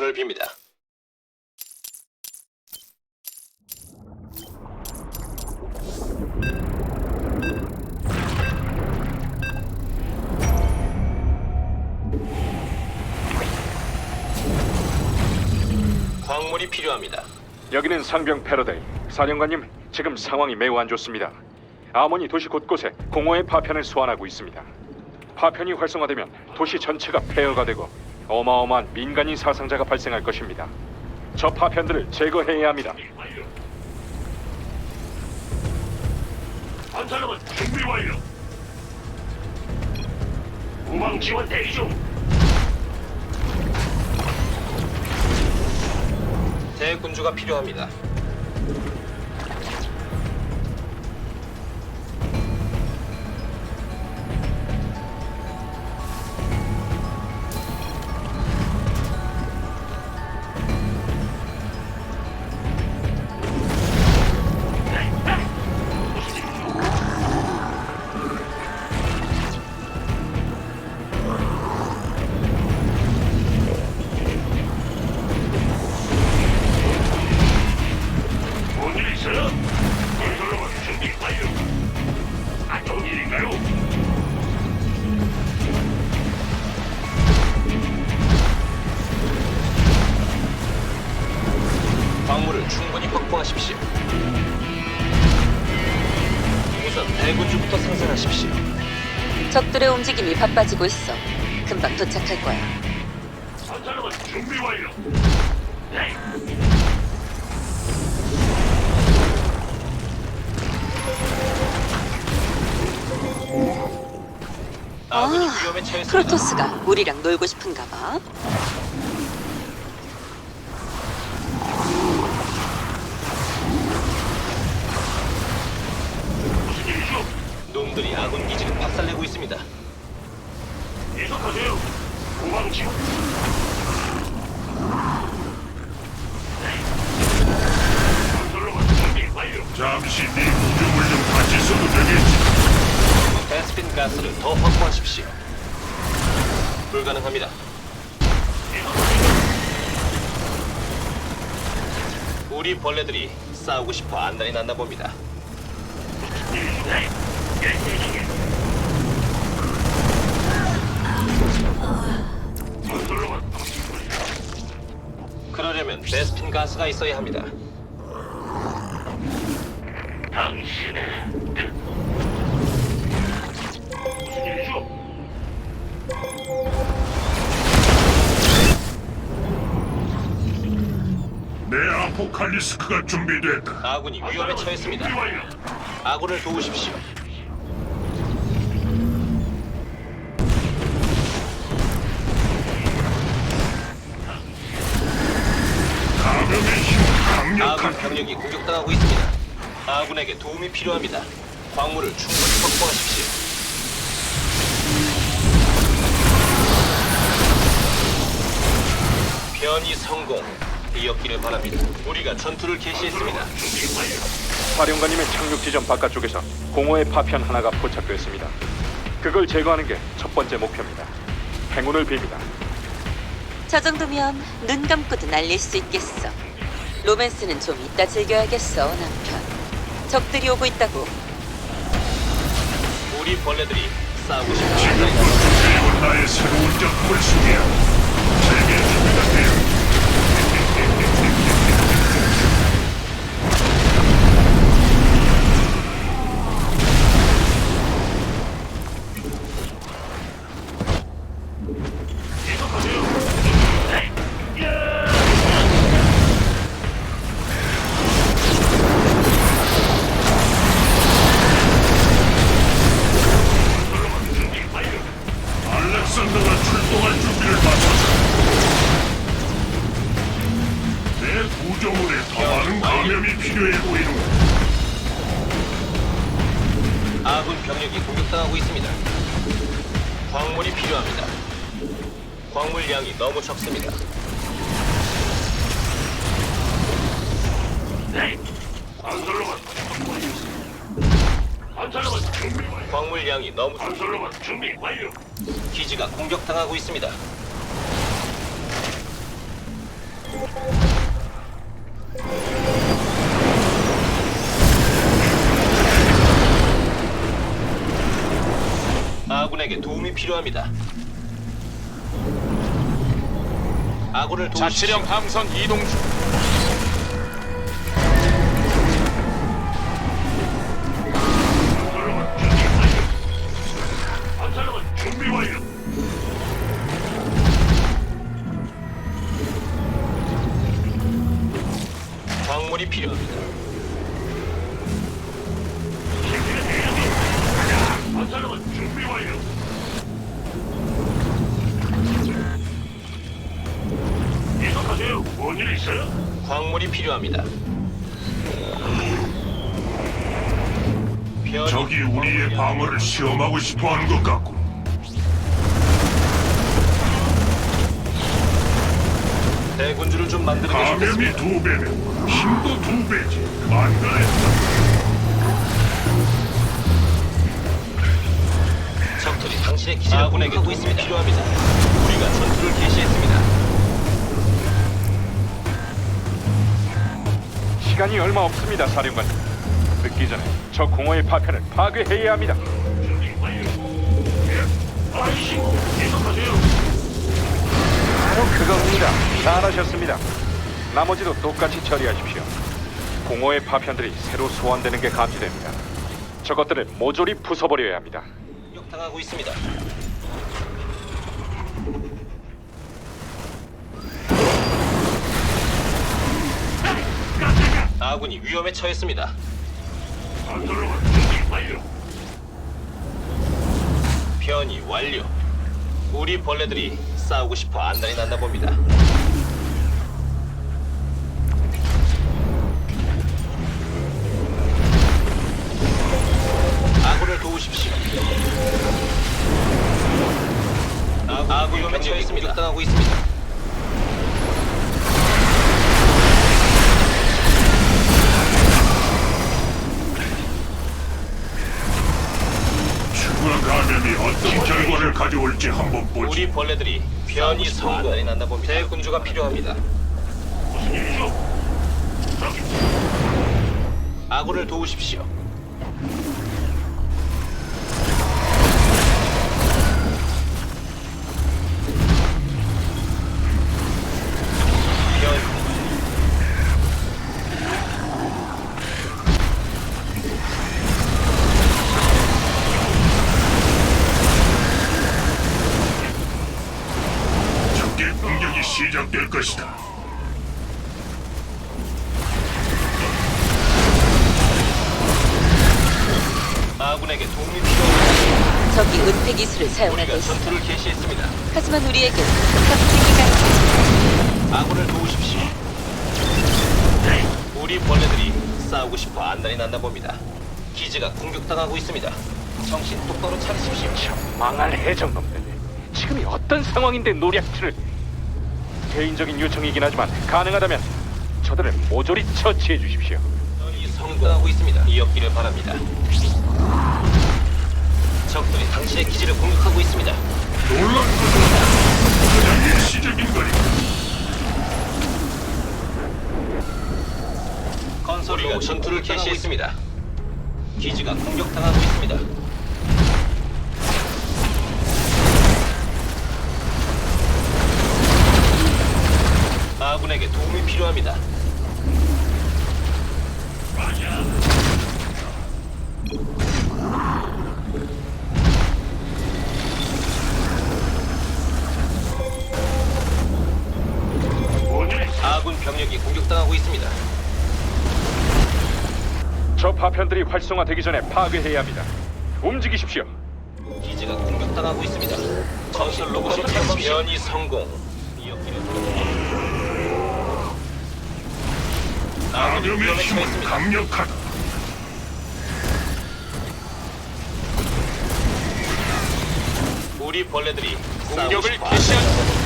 행운을 빕니다. 광물이 필요합니다. 여기는 상병 패러다이. 사령관님, 지금 상황이 매우 안 좋습니다. 아몬이 도시 곳곳에 공허의 파편을 소환하고 있습니다. 파편이 활성화되면 도시 전체가 폐허가 되고 어마어마한 민간인 사상자가 발생할 것입니다. 저 파편들을 제거해야 합니다. 완료. 건설로봇 준비 완료. 우방 지원 대기 중. 대군주가 필요합니다. 적들의 움직임이 바빠지고 있어. 금방 도착할 거야. 건설로봇 준비 완료. 네. 아군이 아, 위험에 처했습니다. 프로토스가 우리랑 놀고 싶은가 봐. 싸우고 싶어 안달이 났나 봅니다. 그러려면 베스핀 가스가 있어야 합니다. 당신의 포칼리스크가 준비됐다. 아군이 위험에 처했습니다. 준비 완료. 아군을 도우십시오. 감염의 힘 아군 강력한 병력이 공격당하고 있습니다. 아군에게 도움이 필요합니다. 광물을 충분히 확보하십시오. 변이 성공. 이었기를 바랍니다. 우리가 전투를 개시했습니다. 사령관님의 착륙 지점 바깥쪽에서 공허의 파편 하나가 포착됐습니다. 그걸 제거하는 게 첫 번째 목표입니다. 행운을 빕니다. 저 정도면 눈 감고도 날릴 수 있겠어. 로맨스는 좀 이따 즐겨야겠어, 남편. 적들이 오고 있다고. 우리 벌레들이 싸우고 싶어 지금 나의 새로운 작품을 준 알렉산더가 출동할 준비를 마쳤다. 내 구조물에 더 많은 감염이 필요해 보이는 아군 병력이 공격당하고 있습니다. 광물이 필요합니다. 광물 양이 너무 적습니다. 네. 건설로만 건설로만 준비 완료. 광물 양이 너무 적... 건설로만 준비 완료. 기지가 공격당하고 있습니다. 아군에게 도움이 필요합니다. 아군을 도우십시오. 자치령 함선 이동 중. 건설로봇 준비 완료. 계속하세요. 뭔일 있어요? 광물이 필요합니다. 적이 우리의 방어를 시험하고 싶어하는 것 같고. 대군주를 좀 만들어 주겠습니다. 감염이 두 배면 힘도 두 배지. 만들었다. 당신의 기지를 아군에게 도움이 있습니다. 필요합니다. 우리가 전투를 개시했습니다. 시간이 얼마 없습니다, 사령관님. 늦기 전에 저 공허의 파편을 파괴해야 합니다. 바로 그겁니다. 잘하셨습니다. 나머지도 똑같이 처리하십시오. 공허의 파편들이 새로 소환되는 게 감지됩니다. 저것들을 모조리 부숴버려야 합니다. 공격당하고 있습니다. 아군이 위험에 처했습니다. 변이 완료. 우리 벌레들이 싸우고 싶어 안달이 났나 봅니다. 공격당하고 있습니다. 추가 감염이 어떤 결과를 가져올지 한번 보지. 우리 벌레들이 변이 성공. 안달이 났나 봅니다. 대군주가 필요합니다. 무슨 일이죠? 아군을 도우십시오. 은폐 기술을 사용하고 우리가 있어. 전투를 개시했습니다. 하지만 깜짝이가 있지. 아군을 도우십시오. 우리 벌레들이 싸우고 싶어 안달이 났나 봅니다. 기지가 공격당하고 있습니다. 정신 똑바로 차리십시오. 망할 해적놈들. 지금이 어떤 상황인데 노략질을... 개인적인 요청이긴 하지만 가능하다면 저들을 모조리 처치해 주십시오. 이 성공하고 있습니다. 이었기를 바랍니다. 적들이 당신의 기지를 공격하고 있습니다. 놀란 것은 그냥 일 시적인 거니. 건설로가 전투를 개시했습니다. 기지가 공격당하고 있습니다. 아군에게 도움이 필요합니다. 병력이 공격당하고 있습니다. 저 파편들이 활성화되기 전에 파괴해야 합니다. 움직이십시오. 기지가 공격당하고 있습니다. 건설 로봇이 변이 성공. 아군이 위험에. 강력하다. 우리 벌레들이 공격을 개시한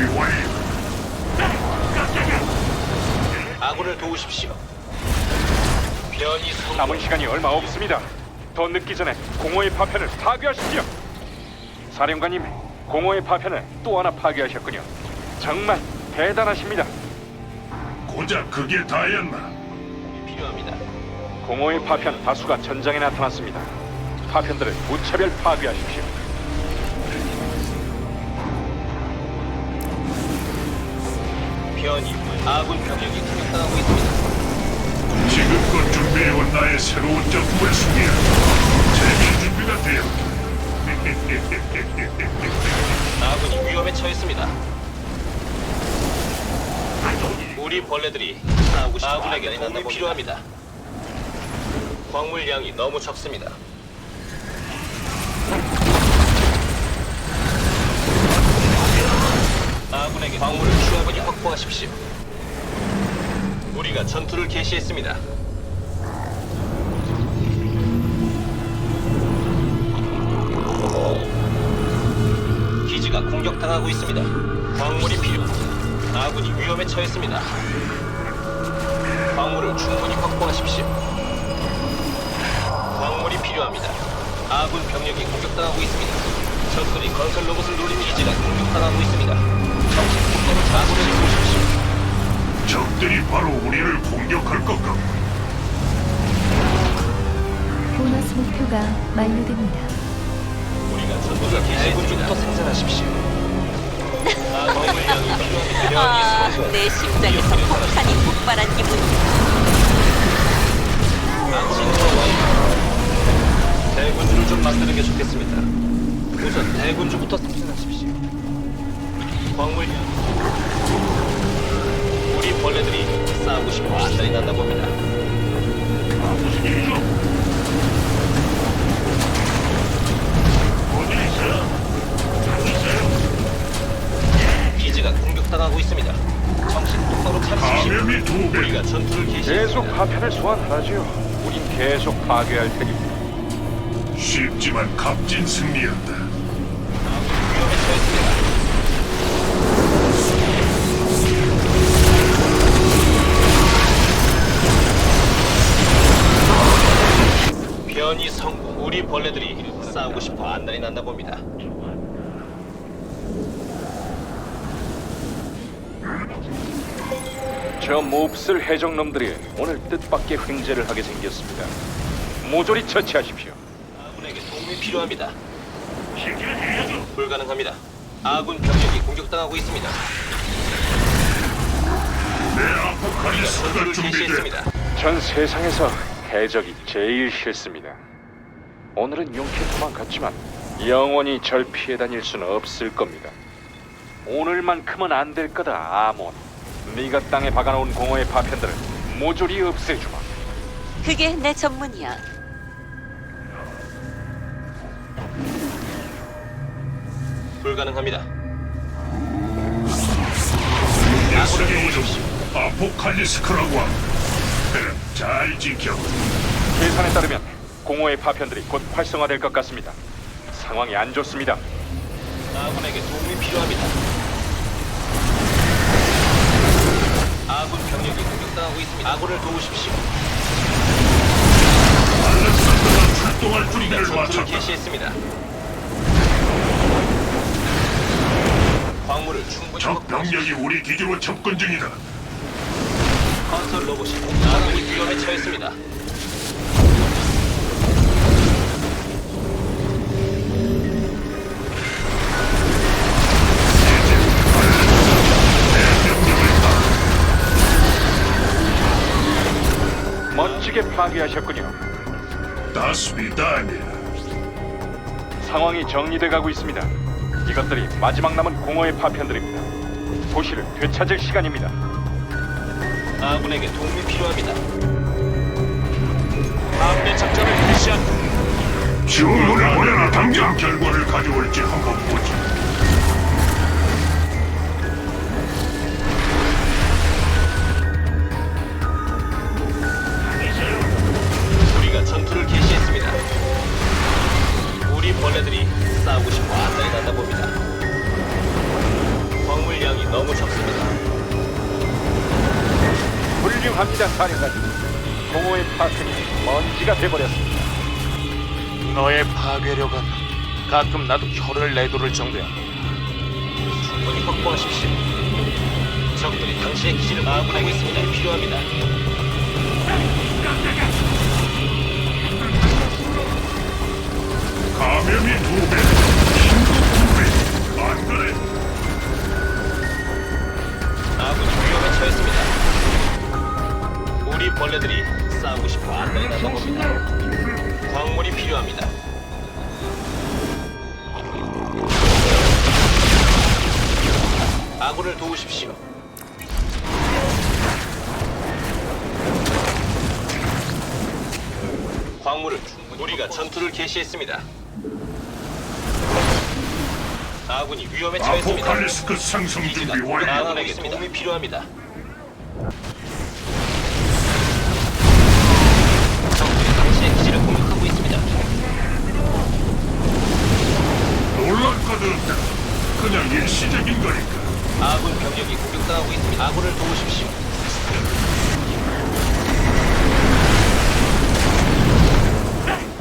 준비 완료. 아군을 도우십시오. 변이 성 남은 시간이 얼마 없습니다. 더 늦기 전에 공허의 파편을 파괴하십시오. 사령관님, 공허의 파편을 또 하나 파괴하셨군요. 정말 대단하십니다. 고작 그게 다였나? 필요합니다. 공허의 파편 다수가 전장에 나타났습니다. 파편들을 무차별 파괴하십시오. 아군 병력이 공격당하고 있습니다. 지금껏 준비해온 나의 새로운 작품을 소개하 재미 준비가 되었다. 아군이 위험에 처했습니다. 우리 벌레들이 아군에게 도움이 필요합니다. 광물량이 너무 적습니다. 아군에게 광물을 충분히 확보하십시오. 우리가 전투를 개시했습니다. 기지가 공격당하고 있습니다. 광물이 필요. 아군이 위험에 처했습니다. 광물을 충분히 확보하십시오. 광물이 필요합니다. 아군 병력이 공격당하고 있습니다. 적들이 건설 로봇을 노린 기지가 공격당하고 있습니다. 정신 똑바로 아군을 도우십시오. 적들이 바로 우리를 공격할 것 같고 보너스 목표가 만료됩니다. 우리가 전투가 개시했습니다. 생산하십시오. 아. 내 심장에서 폭탄이 폭발한 기분이야. 완료. 대군주를 좀 만드는 게 좋겠습니다. 우선 대군주부터 생산하십시오. 광물량. 벌레들이 싸우고 싶어 안달이 났나 봅니다. 아, 무슨 일이죠? 어디 있어요? 어디 있어요? 기지가 공격당하고 있습니다. 정신 똑바로 차리십시오. 감염이 두 배. 우리가 전투를 개시했습니다. 계속 파편을 소환하지요. 우린 계속 파괴할 테니 쉽지만 값진 승리였다. 변이 성공. 우리 벌레들이 싸우고 싶어 안달이 난다 봅니다. 저 몹쓸 해적놈들이 오늘 뜻밖의 횡재를 하게 생겼습니다. 모조리 처치하십시오. 아군에게 도움이 필요합니다. 불가능합니다. 아군 병력이 공격당하고 있습니다. 내 아포칼리스크가 전투를 준비됐다. 전 세상에서 해적이 제일 싫습니다. 오늘은 용케토만 갔지만 영원히 절 피해 다닐 수는 없을 겁니다. 오늘만큼은 안 될 거다, 아몬. 네가 땅에 박아놓은 공허의 파편들을 모조리 없애주마. 그게 내 전문이야. 불가능합니다. 녀석의 이름 아포칼리스크라고 합니다. 잘 지켜. 계산에 따르면 공허의 파편들이 곧 활성화될 것 같습니다. 상황이 안 좋습니다. 아군에게 도움이 필요합니다. 아군 병력이 공격당하고 있습니다. 아군을 도우십시오. 알렉산더가 출동할 준비를 전투를 마쳤다. 개시했습니다. 광물을 충분히 적. 병력이 우리 기지로 접근 중이다. 건설 로봇이 아군이 위험에 처했습니다. 멋지게 파괴하셨군요. 다스비다니야. 상황이 정리돼 가고 있습니다. 이것들이 마지막 남은 공허의 파편들입니다. 도시를 되찾을 시간입니다. 아군에게 도움이 필요합니다. 함대 작전을 개시한다. 지원을 보내라 당장 결과를 가져올지 한번 보지. 우리가 전투를 개시했습니다. 우리 벌레들이 싸우고 싶어 안달이 난다 봅니다. 광물량이 너무 적습니다. 훌륭합니다, 사령관님. 공허의 파편이 먼지가 돼버렸습니다. 너의 파괴력은 가끔 나도 혀를 내두를 정도야. 충분히 확보하십시오. 적들이 당신의 기지를 아군에게 있습니다. 필요합니다. 감염이 두 배, 힘도 두 배. 안 그래? 아군이 위험에 처했습니다. 우리 벌레들이 싸우고 싶어 안달이 난다 봅니다. 광물이 필요합니다. 아군을 도우십시오. 광물을 우리가 전투를 개시했습니다. 아군이 위험에 처했습니다. 아포칼리스크 상승 기지가 준비 완료. 아군에게 도움이 필요합니다. 없다. 그냥 일시적인 거니까. 아군 병력이 공격당하고 있습니다. 아군을 도우십시오.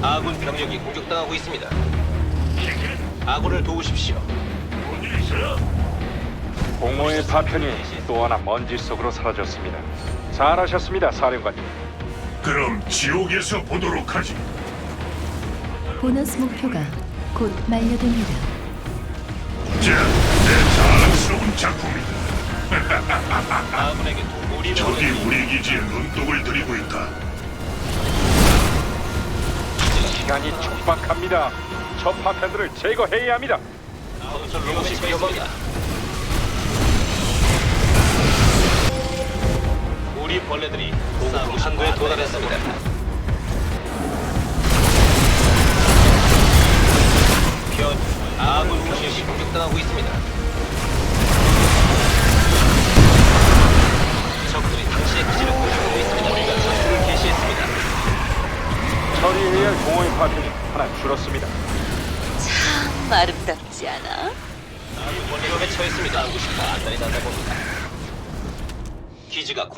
아군 병력이 공격당하고 있습니다. 아군을 도우십시오. 뭔일 있어요? 공허의 파편이 또 하나 먼지 속으로 사라졌습니다. 잘하셨습니다, 사령관님. 그럼 지옥에서 보도록 하지. 보너스 목표가 곧 만료됩니다. 자, 내 자랑스러운 작품이다. 아군에게 도 우리 적이 병력이 우리 기지에 눈독을 들이고 있다. 시간이 촉박합니다. 저 파편들을 제거해야 합니다. 건설 로봇이 위험합니다. 우리 벌레들이 싸우고 한도에 도달했습니다.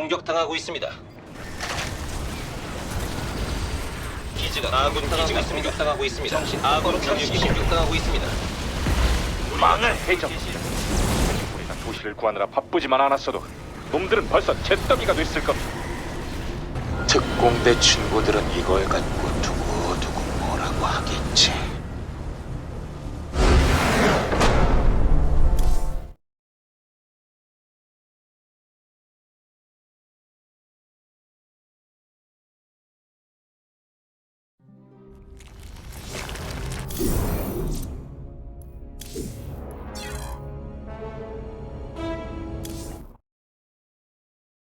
공격당하고 있습니다. 기지가 아군 기지가 공격당하고 있습니다. 아군 병력이 공격당하고 있습니다. 망할 해적입니다. 우리가 도시를 구하느라 바쁘지만 않았어도 놈들은 벌써 잿더미가 됐을 겁니다. 특공대 친구들은 이걸 갖고 두고두고 뭐라고 하겠지.